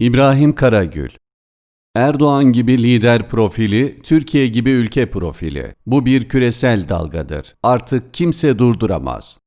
İbrahim Karagül Erdoğan gibi lider profili, Türkiye gibi ülke profili. Bu bir küresel dalgadır. Artık kimse durduramaz.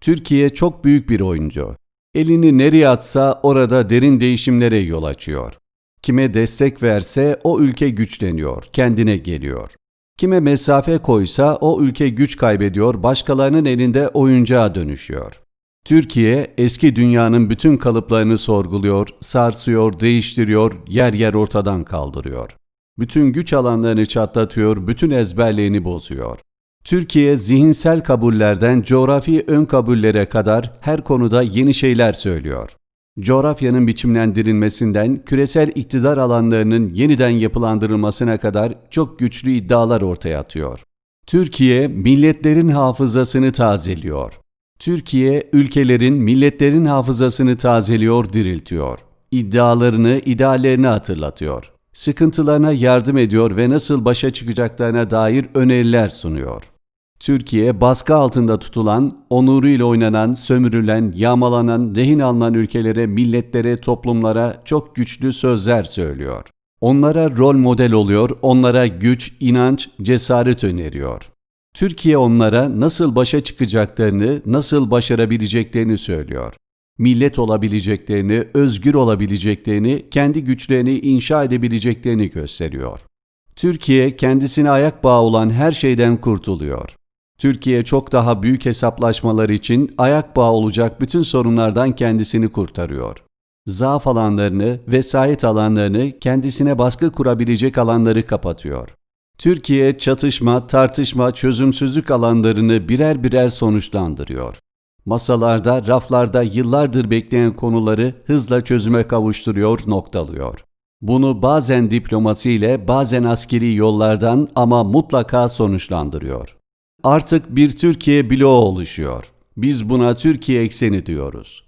Türkiye çok büyük bir oyuncu. Elini nereye atsa orada derin değişimlere yol açıyor. Kime destek verse o ülke güçleniyor, kendine geliyor. Kime mesafe koysa o ülke güç kaybediyor, başkalarının elinde oyuncağa dönüşüyor. Türkiye eski dünyanın bütün kalıplarını sorguluyor, sarsıyor, değiştiriyor, yer yer ortadan kaldırıyor. Bütün güç alanlarını çatlatıyor, bütün ezberliğini bozuyor. Türkiye zihinsel kabullerden coğrafi ön kabullere kadar her konuda yeni şeyler söylüyor. Coğrafyanın biçimlendirilmesinden küresel iktidar alanlarının yeniden yapılandırılmasına kadar çok güçlü iddialar ortaya atıyor. Türkiye milletlerin hafızasını tazeliyor. Türkiye ülkelerin, milletlerin hafızasını tazeliyor, diriltiyor. İddialarını, ideallerini hatırlatıyor. Sıkıntılarına yardım ediyor ve nasıl başa çıkacaklarına dair öneriler sunuyor. Türkiye baskı altında tutulan, onuruyla oynanan, sömürülen, yağmalanan, rehin alınan ülkelere, milletlere, toplumlara çok güçlü sözler söylüyor. Onlara rol model oluyor, onlara güç, inanç, cesaret öneriyor. Türkiye onlara nasıl başa çıkacaklarını, nasıl başarabileceklerini söylüyor. Millet olabileceklerini, özgür olabileceklerini, kendi güçlerini inşa edebileceklerini gösteriyor. Türkiye kendisine ayak bağı olan her şeyden kurtuluyor. Türkiye çok daha büyük hesaplaşmalar için ayak bağı olacak bütün sorunlardan kendisini kurtarıyor. Zaaf alanlarını, vesayet alanlarını, kendisine baskı kurabilecek alanları kapatıyor. Türkiye çatışma, tartışma, çözümsüzlük alanlarını birer birer sonuçlandırıyor. Masalarda, raflarda yıllardır bekleyen konuları hızla çözüme kavuşturuyor, noktalıyor. Bunu bazen diplomasiyle, bazen askeri yollardan ama mutlaka sonuçlandırıyor. Artık bir Türkiye bloğu oluşuyor. Biz buna Türkiye ekseni diyoruz.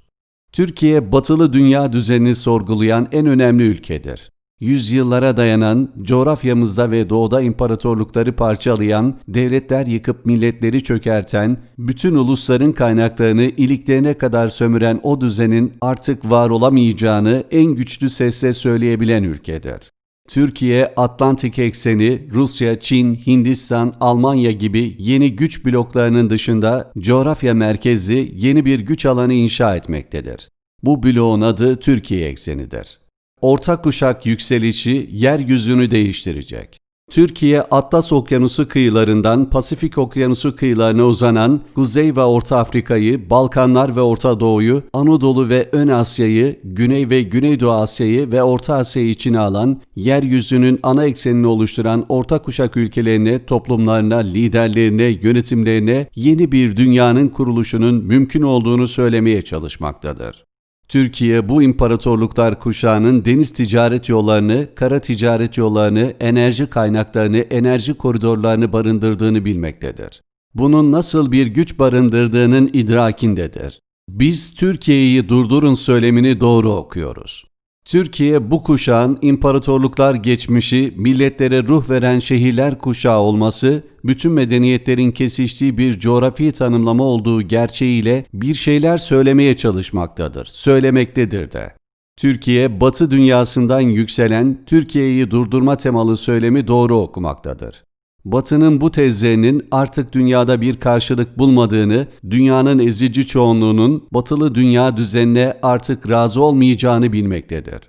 Türkiye batılı dünya düzenini sorgulayan en önemli ülkedir yüzyıllara dayanan, coğrafyamızda ve doğuda imparatorlukları parçalayan, devletler yıkıp milletleri çökerten, bütün ulusların kaynaklarını iliklerine kadar sömüren o düzenin artık var olamayacağını en güçlü sesle söyleyebilen ülkedir. Türkiye, Atlantik ekseni, Rusya, Çin, Hindistan, Almanya gibi yeni güç bloklarının dışında coğrafya merkezi yeni bir güç alanı inşa etmektedir. Bu bloğun adı Türkiye eksenidir. Orta kuşak yükselişi yeryüzünü değiştirecek. Türkiye, Atlas Okyanusu kıyılarından Pasifik Okyanusu kıyılarına uzanan Kuzey ve Orta Afrika'yı, Balkanlar ve Orta Doğu'yu, Anadolu ve Ön Asya'yı, Güney ve Güneydoğu Asya'yı ve Orta Asya'yı içine alan, yeryüzünün ana eksenini oluşturan orta kuşak ülkelerine, toplumlarına, liderlerine, yönetimlerine yeni bir dünyanın kuruluşunun mümkün olduğunu söylemeye çalışmaktadır. Türkiye bu imparatorluklar kuşağının deniz ticaret yollarını, kara ticaret yollarını, enerji kaynaklarını, enerji koridorlarını barındırdığını bilmektedir. Bunun nasıl bir güç barındırdığının idrakindedir. Biz Türkiye'yi durdurun söylemini doğru okuyoruz. Türkiye bu kuşağın imparatorluklar geçmişi, milletlere ruh veren şehirler kuşağı olması, bütün medeniyetlerin kesiştiği bir coğrafi tanımlama olduğu gerçeğiyle bir şeyler söylemeye çalışmaktadır, söylemektedir de. Türkiye, Batı dünyasından yükselen Türkiye'yi durdurma temalı söylemi doğru okumaktadır. Batı'nın bu tezlerinin artık dünyada bir karşılık bulmadığını, dünyanın ezici çoğunluğunun batılı dünya düzenine artık razı olmayacağını bilmektedir.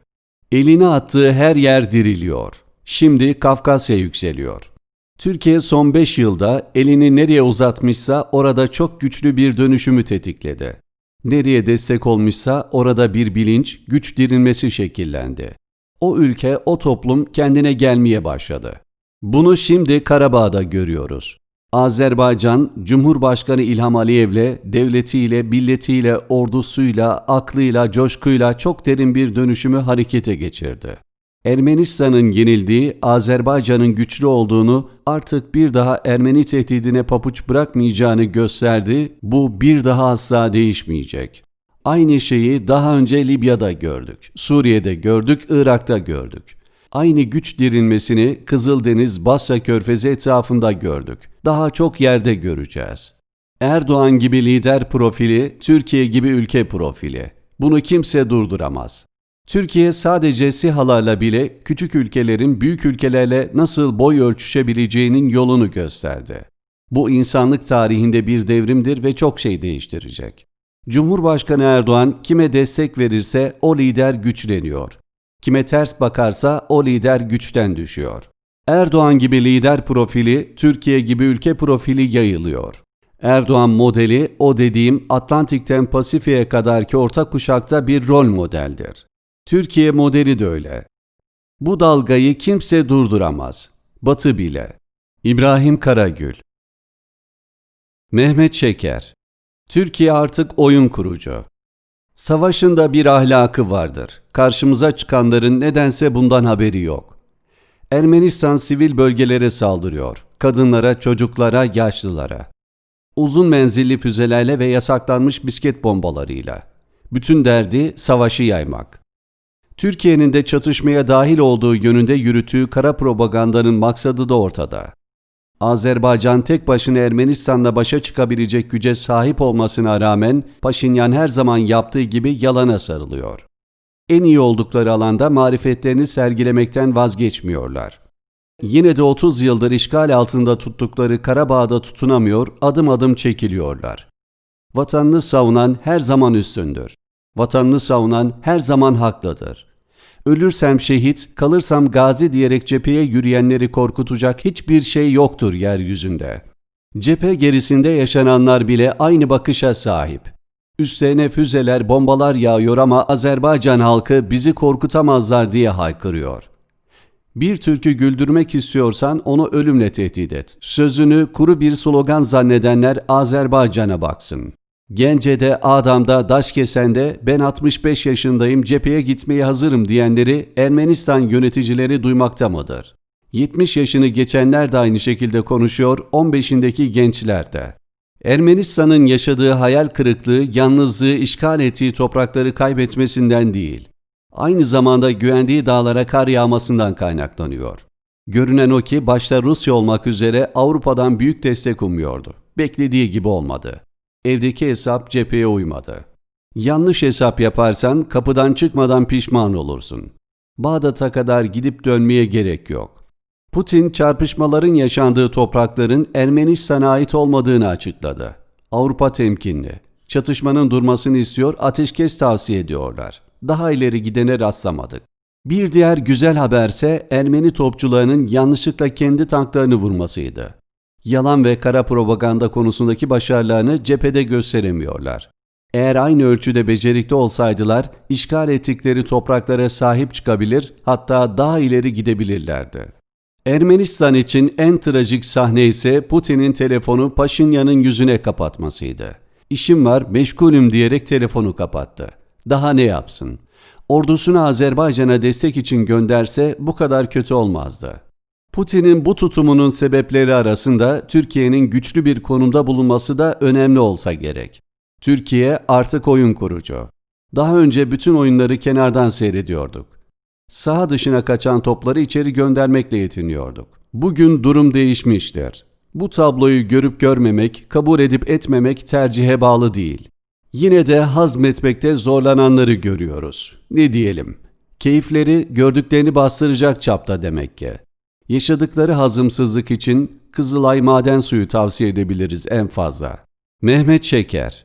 Elini attığı her yer diriliyor. Şimdi Kafkasya yükseliyor. Türkiye son 5 yılda elini nereye uzatmışsa orada çok güçlü bir dönüşümü tetikledi. Nereye destek olmuşsa orada bir bilinç, güç dirilmesi şekillendi. O ülke, o toplum kendine gelmeye başladı. Bunu şimdi Karabağ'da görüyoruz. Azerbaycan, Cumhurbaşkanı İlham Aliyev'le, devletiyle, milletiyle, ordusuyla, aklıyla, coşkuyla çok derin bir dönüşümü harekete geçirdi. Ermenistan'ın yenildiği, Azerbaycan'ın güçlü olduğunu, artık bir daha Ermeni tehdidine papuç bırakmayacağını gösterdi, bu bir daha asla değişmeyecek. Aynı şeyi daha önce Libya'da gördük, Suriye'de gördük, Irak'ta gördük. Aynı güç dirilmesini Kızıldeniz, Basra Körfezi etrafında gördük. Daha çok yerde göreceğiz. Erdoğan gibi lider profili, Türkiye gibi ülke profili. Bunu kimse durduramaz. Türkiye sadece SİHA'larla bile küçük ülkelerin büyük ülkelerle nasıl boy ölçüşebileceğinin yolunu gösterdi. Bu insanlık tarihinde bir devrimdir ve çok şey değiştirecek. Cumhurbaşkanı Erdoğan kime destek verirse o lider güçleniyor. Kime ters bakarsa o lider güçten düşüyor. Erdoğan gibi lider profili, Türkiye gibi ülke profili yayılıyor. Erdoğan modeli o dediğim Atlantik'ten Pasifik'e kadarki orta kuşakta bir rol modeldir. Türkiye modeli de öyle. Bu dalgayı kimse durduramaz. Batı bile. İbrahim Karagül Mehmet Şeker Türkiye artık oyun kurucu. Savaşın da bir ahlakı vardır. Karşımıza çıkanların nedense bundan haberi yok. Ermenistan sivil bölgelere saldırıyor. Kadınlara, çocuklara, yaşlılara. Uzun menzilli füzelerle ve yasaklanmış bisket bombalarıyla. Bütün derdi savaşı yaymak. Türkiye'nin de çatışmaya dahil olduğu yönünde yürüttüğü kara propagandanın maksadı da ortada. Azerbaycan tek başına Ermenistan'la başa çıkabilecek güce sahip olmasına rağmen Paşinyan her zaman yaptığı gibi yalana sarılıyor. En iyi oldukları alanda marifetlerini sergilemekten vazgeçmiyorlar. Yine de 30 yıldır işgal altında tuttukları Karabağ'da tutunamıyor, adım adım çekiliyorlar. Vatanını savunan her zaman üstündür. Vatanını savunan her zaman haklıdır. Ölürsem şehit, kalırsam gazi diyerek cepheye yürüyenleri korkutacak hiçbir şey yoktur yeryüzünde. Cephe gerisinde yaşananlar bile aynı bakışa sahip. Üstlerine füzeler, bombalar yağıyor ama Azerbaycan halkı bizi korkutamazlar diye haykırıyor. Bir Türk'ü güldürmek istiyorsan onu ölümle tehdit et. Sözünü kuru bir slogan zannedenler Azerbaycan'a baksın. Gence'de, Adam'da, Daşkesen'de ben 65 yaşındayım cepheye gitmeye hazırım diyenleri Ermenistan yöneticileri duymakta mıdır? 70 yaşını geçenler de aynı şekilde konuşuyor, 15'indeki gençler de. Ermenistan'ın yaşadığı hayal kırıklığı, yalnızlığı, işgal ettiği toprakları kaybetmesinden değil. Aynı zamanda güvendiği dağlara kar yağmasından kaynaklanıyor. Görünen o ki başta Rusya olmak üzere Avrupa'dan büyük destek umuyordu. Beklediği gibi olmadı. Evdeki hesap cepheye uymadı. Yanlış hesap yaparsan kapıdan çıkmadan pişman olursun. Bağdat'a kadar gidip dönmeye gerek yok. Putin çarpışmaların yaşandığı toprakların Ermenistan'a ait olmadığını açıkladı. Avrupa temkinli. Çatışmanın durmasını istiyor, ateşkes tavsiye ediyorlar. Daha ileri gidene rastlamadık. Bir diğer güzel haberse Ermeni topçularının yanlışlıkla kendi tanklarını vurmasıydı. Yalan ve kara propaganda konusundaki başarılarını cephede gösteremiyorlar. Eğer aynı ölçüde becerikli olsaydılar, işgal ettikleri topraklara sahip çıkabilir, hatta daha ileri gidebilirlerdi. Ermenistan için en trajik sahne ise Putin'in telefonu Paşinyan'ın yüzüne kapatmasıydı. İşim var, meşgulüm diyerek telefonu kapattı. Daha ne yapsın? Ordusunu Azerbaycan'a destek için gönderse bu kadar kötü olmazdı. Putin'in bu tutumunun sebepleri arasında Türkiye'nin güçlü bir konumda bulunması da önemli olsa gerek. Türkiye artık oyun kurucu. Daha önce bütün oyunları kenardan seyrediyorduk. Saha dışına kaçan topları içeri göndermekle yetiniyorduk. Bugün durum değişmiştir. Bu tabloyu görüp görmemek, kabul edip etmemek tercihe bağlı değil. Yine de hazmetmekte zorlananları görüyoruz. Ne diyelim? Keyifleri gördüklerini bastıracak çapta demek ki. Yaşadıkları hazımsızlık için Kızılay maden suyu tavsiye edebiliriz en fazla. Mehmet Şeker